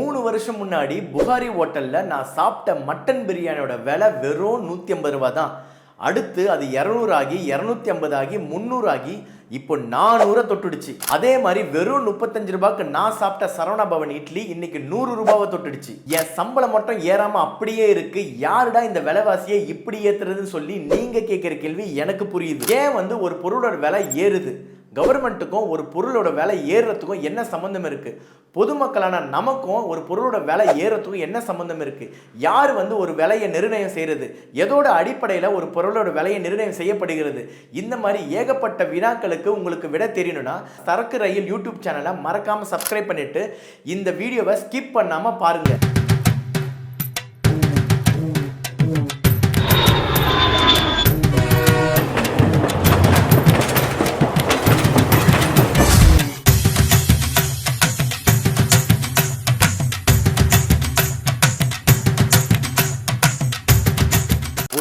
மூணு வருஷம் முன்னாடி புகாரி ஹோட்டலில் நான் சாப்பிட்ட மட்டன் பிரியாணியோட விலை வெறும் நூற்றி ஐம்பது ரூபா தான் அடுத்து அது இரநூறு ஆகி இரநூத்தி ஐம்பது ஆகி முந்நூறு ஆகி இப்போ நானூறை தொட்டுடுச்சு. அதே மாதிரி வெறும் முப்பத்தஞ்சு ரூபாய்க்கு நான் சாப்பிட்ட சரவணா பவன் இட்லி இன்னைக்கு நூறு ரூபாவை தொட்டுடுச்சு. என் சம்பளம் மட்டும் ஏறாம அப்படியே இருக்கு. யாருடா இந்த விலைவாசியை இப்படி ஏத்துறதுன்னு சொல்லி நீங்க கேட்குற கேள்வி எனக்கு புரியுது. ஏன் வந்து ஒரு பொருளோட விலை ஏறுது? கவர்மெண்ட்டுக்கும் ஒரு பொருளோட விலை ஏறுறதுக்கும் என்ன சம்மந்தம் இருக்குது பொதுமக்களான நமக்கும் ஒரு பொருளோட விலை ஏறுறதுக்கும் என்ன சம்மந்தம் இருக்குது யார் வந்து ஒரு விலையை நிர்ணயம் செய்கிறது எதோட அடிப்படையில் ஒரு பொருளோட விலையை நிர்ணயம் செய்யப்படுகிறது? இந்த மாதிரி ஏகப்பட்ட வினாக்களுக்கு உங்களுக்கு விட தெரியணும்னா சரக்கு ரயில் யூடியூப் சேனலை மறக்காமல் சப்ஸ்கிரைப் பண்ணிவிட்டு இந்த வீடியோவை ஸ்கிப் பண்ணாமல் பாருங்கள்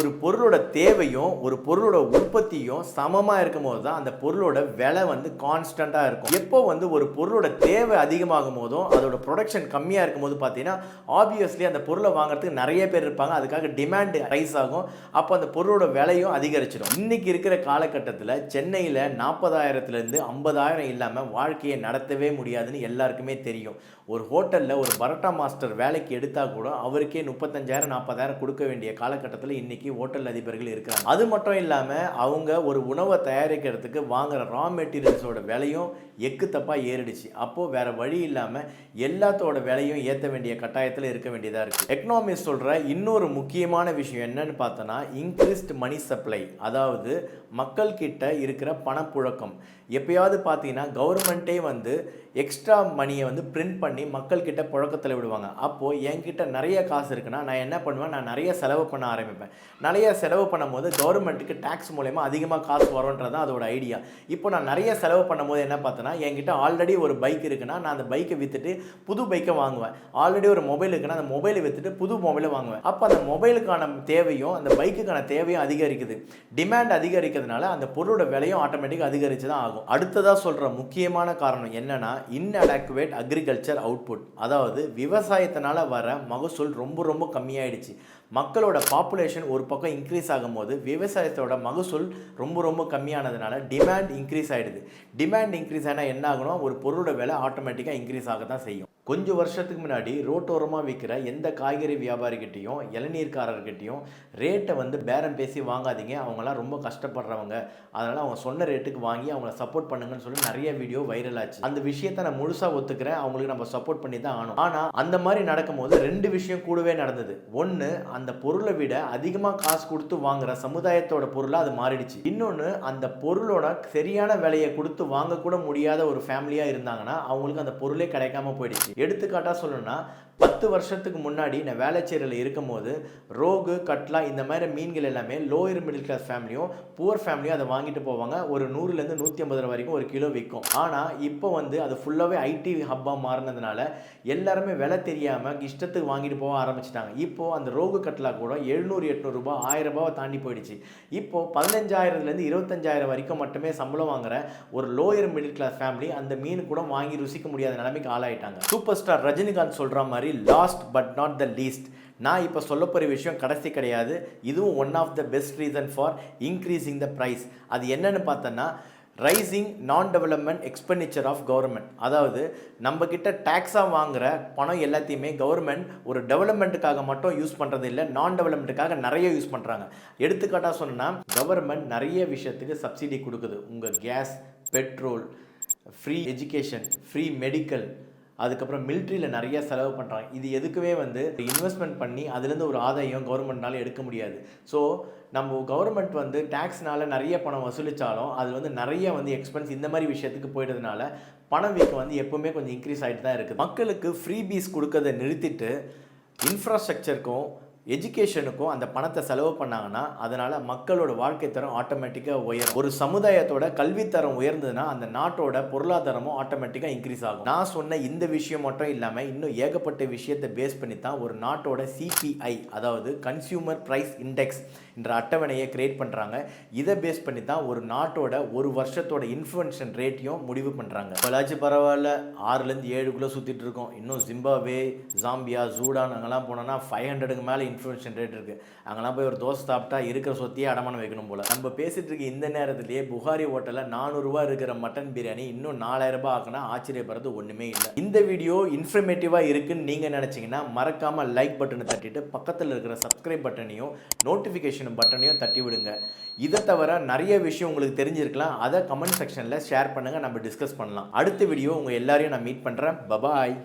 ஒரு பொருளோட தேவையும் ஒரு பொருளோட உற்பத்தியும் சமமாக இருக்கும்போது தான் அந்த பொருளோட விலை வந்து கான்ஸ்டண்ட்டாக இருக்கும். எப்போ வந்து ஒரு பொருளோட தேவை அதிகமாகும் போதும் அதோட ப்ரொடக்ஷன் கம்மியாக இருக்கும் போது பார்த்தீங்கன்னா ஆப்வியஸ்லி அந்த பொருளை வாங்குறதுக்கு நிறைய பேர் இருப்பாங்க. அதுக்காக டிமாண்ட் ரைஸ் ஆகும். அப்போ அந்த பொருளோட விலையும் அதிகரிச்சிடும். இன்றைக்கி இருக்கிற காலகட்டத்தில் சென்னையில் நாற்பதாயிரத்துலேருந்து ஐம்பதாயிரம் இல்லாமல் வாழ்க்கையை நடத்தவே முடியாதுன்னு எல்லாருக்குமே தெரியும். ஒரு ஹோட்டலில் ஒரு பரோட்டா மாஸ்டர் வேலைக்கு எடுத்தால் கூட அவருக்கே முப்பத்தஞ்சாயிரம் நாற்பதாயிரம் கொடுக்க வேண்டிய காலகட்டத்தில் இன்றைக்கி ஹோட்டல் அதிபர்கள் இருக்கிறாங்க. அது மட்டும் இல்லாமல் அவங்க ஒரு உணவை தயாரிக்கிறதுக்கு வாங்குற ரா மெட்டீரியல்ஸோட விலையும் எக்கு தப்பாக ஏறிடுச்சு. அப்போது வேறு வழி இல்லாமல் எல்லாத்தோட விலையும் ஏற்ற வேண்டிய கட்டாயத்தில் இருக்க வேண்டியதாக இருக்குது எக்கனாமிஸ் சொல்கிற இன்னொரு முக்கியமான விஷயம் என்னன்னு பார்த்தோன்னா இன்க்ரீஸ்ட் மணி சப்ளை அதாவது மக்கள் கிட்ட இருக்கிற பணப்புழக்கம். எப்பயாவது பார்த்தீங்கன்னா கவர்மெண்ட்டே வந்து எக்ஸ்ட்ரா மணியை வந்து பிரிண்ட் பண்ணி மக்கள்கிட்ட புழக்கத்தில் விடுவாங்க. அப்போது என்கிட்ட நிறைய காசு இருக்குன்னா நான் என்ன பண்ணுவேன்? நான் நிறைய செலவு பண்ண ஆரம்பிப்பேன். நிறைய செலவு பண்ணும்போது கவர்மெண்ட்டுக்கு டேக்ஸ் மூலயமா அதிகமாக காசு வரும்ன்றது தான் அதோட ஐடியா இப்போ நான் நிறைய செலவு பண்ணும்போது என்ன பார்த்தேன்னா என்கிட்ட ஆல்ரெடி ஒரு பைக் இருக்குன்னா நான் அந்த பைக்கை விற்றுட்டு புது பைக்கை வாங்குவேன். ஆல்ரெடி ஒரு மொபைல் இருக்குன்னா அந்த மொபைலை விற்றுட்டு புது மொபைலை வாங்குவேன். அப்போ அந்த மொபைலுக்கான தேவையும் அந்த பைக்குக்கான தேவையும் அதிகரிக்குது. டிமாண்ட் அதிகரிக்கிறதுனால அந்த பொருளோட விலையும் ஆட்டோமேட்டிக்காக அதிகரித்து தான் ஆகும். அடுத்ததாக சொல்கிற முக்கியமான காரணம் என்னன்னா இன்அடாக்குவேட் அக்ரிகல்ச்சர் அவுட்புட் அதாவது விவசாயத்தினால வர மகசூல் ரொம்ப ரொம்ப கம்மியாயிடுச்சு. மக்களோட பாப்புலேஷன் ஒரு பக்கம் இன்க்ரீஸ் ஆகும்போது விவசாயத்தோட மகசூல் ரொம்ப ரொம்ப கம்மியானதுனால டிமாண்ட் இன்க்ரீஸ் ஆகிடுது டிமாண்ட் இன்க்ரீஸ் ஆனால் என்ன ஆகணும் ஒரு பொருளோட விலை ஆட்டோமேட்டிக்காக இன்க்ரீஸ் ஆக தான் செய்யும். கொஞ்சம் வருஷத்துக்கு முன்னாடி ரோட்டோரமாக விற்கிற எந்த காய்கறி வியாபாரிகிட்டையும் இளநீர்காரர்கிட்டையும் ரேட்டை வந்து பேரம் பேசி வாங்காதீங்க. அவங்களாம் ரொம்ப கஷ்டப்படுறவங்க. அதனால் அவங்க சொன்ன ரேட்டுக்கு வாங்கி அவங்கள சப்போர்ட் பண்ணுங்கன்னு சொல்லி நிறைய வீடியோ வைரல் ஆச்சு. அந்த விஷயத்த நான் முழுசாக ஒத்துக்கிறேன். அவங்களுக்கு நம்ம சப்போர்ட் பண்ணி தான் ஆகணும். ஆனால் அந்த மாதிரி நடக்கும்போது ரெண்டு விஷயம் கூடவே நடந்தது. ஒன்று அந்த பொருளை விட அதிகமாக காசு கொடுத்து வாங்குற சமுதாயத்தோட பொருளாக அது மாறிடுச்சு. இன்னொன்று அந்த பொருளோட சரியான விலையை கொடுத்து வாங்கக்கூட முடியாத ஒரு ஃபேமிலியாக இருந்தாங்கன்னா அவங்களுக்கு அந்த பொருளே கிடைக்காம போயிடுச்சு. எடுத்துக்காட்டாக சொல்லணும்னா பத்து வருஷத்துக்கு முன்னாடி நான் வேலைச்சேரியில் இருக்கும்போது ரோகு கட்லா இந்த மாதிரி மீன்கள் எல்லாமே லோயர் மிடில் கிளாஸ் ஃபேமிலியும் புவர் ஃபேமிலியும் அதை வாங்கிட்டு போவாங்க. ஒரு நூறுலேருந்து நூற்றி ஐம்பது ரூபா வரைக்கும் ஒரு கிலோ விற்கும் ஆனால் இப்போ வந்து அது ஃபுல்லாகவே ஐடி ஹப்பாக மாறினதுனால எல்லாருமே விலை தெரியாமல் இஷ்டத்துக்கு வாங்கிட்டு போக ஆரம்பிச்சிட்டாங்க. இப்போது அந்த ரோகு கட்லா கூட எழுநூறு எட்நூறுபா ஆயிரம் ரூபாவை தாண்டி போயிடுச்சு. இப்போது பதினஞ்சாயிரத்துலேருந்து இருபத்தஞ்சாயிரம் வரைக்கும் மட்டுமே சம்பளம் வாங்குற ஒரு லோயர் மிடில் கிளாஸ் ஃபேமிலி அந்த மீன் கூட வாங்கி ருசிக்க முடியாத நிலைமைக்கு ஆளாயிட்டாங்க. சூப்பர் ஸ்டார் ரஜினிகாந்த் சொல்கிற மாதிரி last but not the least நான் இப்போ சொல்ல போகிற விஷயம் கடைசி கிடையாது. இதுவும் one of the best reason for increasing the price அது என்னென்னு பார்த்தோன்னா ரைசிங் நான் டெவலப்மெண்ட் எக்ஸ்பெண்டிச்சர் ஆஃப் கவர்மெண்ட் அதாவது நம்ம டேக்ஸாக வாங்குகிற பணம் எல்லாத்தையுமே கவர்மெண்ட் ஒரு டெவலப்மெண்ட்டுக்காக மட்டும் யூஸ் பண்ணுறது இல்லை நான் டெவலப்மெண்ட்டுக்காக நிறைய யூஸ் பண்ணுறாங்க எடுத்துக்காட்டாக சொன்னால் கவர்மெண்ட் நிறைய விஷயத்துக்கு சப்சிடி கொடுக்குது. உங்கள் gas petrol free education free medical அதுக்கப்புறம் மிலிட்ரியில் நிறைய செலவு பண்ணுறாங்க இது எதுக்குமே வந்து இன்வெஸ்ட்மெண்ட் பண்ணி அதுலேருந்து ஒரு ஆதாயம் கவர்மெண்ட்னால எடுக்க முடியாது. ஸோ நம்ம கவர்மெண்ட் வந்து டேக்ஸ்னால நிறைய பணம் வசூலித்தாலும் அது வந்து நிறைய வந்து எக்ஸ்பென்ஸ் இந்த மாதிரி விஷயத்துக்கு போயிட்டதுனால பணவீக்கம் வந்து எப்போவுமே கொஞ்சம் இன்க்ரீஸ் ஆகிட்டு தான் இருக்குது. மக்களுக்கு ஃப்ரீ பீஸ் கொடுக்கறத நிறுத்திட்டு இன்ஃப்ராஸ்ட்ரக்சருக்கும் எஜுகேஷனுக்கும் அந்த பணத்தை செலவு பண்ணாங்கன்னா அதனால் மக்களோட வாழ்க்கை தரம் ஆட்டோமேட்டிக்காக உயரும். ஒரு சமுதாயத்தோட கல்வித்தரம் உயர்ந்ததுன்னா அந்த நாட்டோட பொருளாதாரமும் ஆட்டோமேட்டிக்காக இன்க்ரீஸ் ஆகும். நான் சொன்ன இந்த விஷயம் மட்டும் இல்லாமல் இன்னும் ஏகப்பட்ட விஷயத்தை பேஸ் பண்ணி தான் ஒரு நாட்டோட சிபிஐ அதாவது கன்சியூமர் ப்ரைஸ் இண்டெக்ஸ் என்ற அட்டவணையை கிரியேட் பண்ணுறாங்க இதை பேஸ் பண்ணி தான் ஒரு நாட்டோட ஒரு வருஷத்தோட இன்ஃப்ளூன்ஷன் ரேட்டையும் முடிவு பண்ணுறாங்க இப்போலாச்சும் பரவாயில்ல ஆறுலேருந்து ஏழுக்குள்ளே சுற்றிட்டு இருக்கோம். இன்னும் ஜிம்பாவே ஜாம்பியா ஜூடான் அங்கெல்லாம் போனோன்னா ஃபைவ் ஹண்ட்ரடுக்கு மேலே இன்ஃப்ளூன்ஷன் ரேட் இருக்குது அங்கெல்லாம் போய் ஒரு தோசை சாப்பிட்டா இருக்கிற சொத்தையே அடமானம் வைக்கணும் போல். நம்ம பேசிகிட்டு இருக்க இந்த நேரத்திலேயே புகாரி ஹோட்டலில் நானூறுரூவா இருக்கிற மட்டன் பிரியாணி இன்னும் நாலாயிரம் ரூபாய் ஆக்கினா ஆச்சரியப்படுறது ஒன்றுமே இல்லை. இந்த வீடியோ இன்ஃபர்மேட்டிவாக இருக்குன்னு நீங்கள் நினச்சிங்கன்னா மறக்காமல் லைக் பட்டனை தட்டிட்டு பக்கத்தில் இருக்கிற சப்ஸ்கிரைப் பட்டனையும் நோட்டிஃபிகேஷன் பட்டனையும் தட்டி விடுங்க. இதை தவிர நிறைய விஷயம் உங்களுக்கு தெரிஞ்சிருக்கலாம். அதை கமெண்ட் செக்ஷனில் ஷேர் பண்ணுங்கள் நம்ம டிஸ்கஸ் பண்ணலாம். அடுத்த வீடியோ உங்கள் எல்லாரையும் நான் மீட் பண்ணுறேன் பபாய்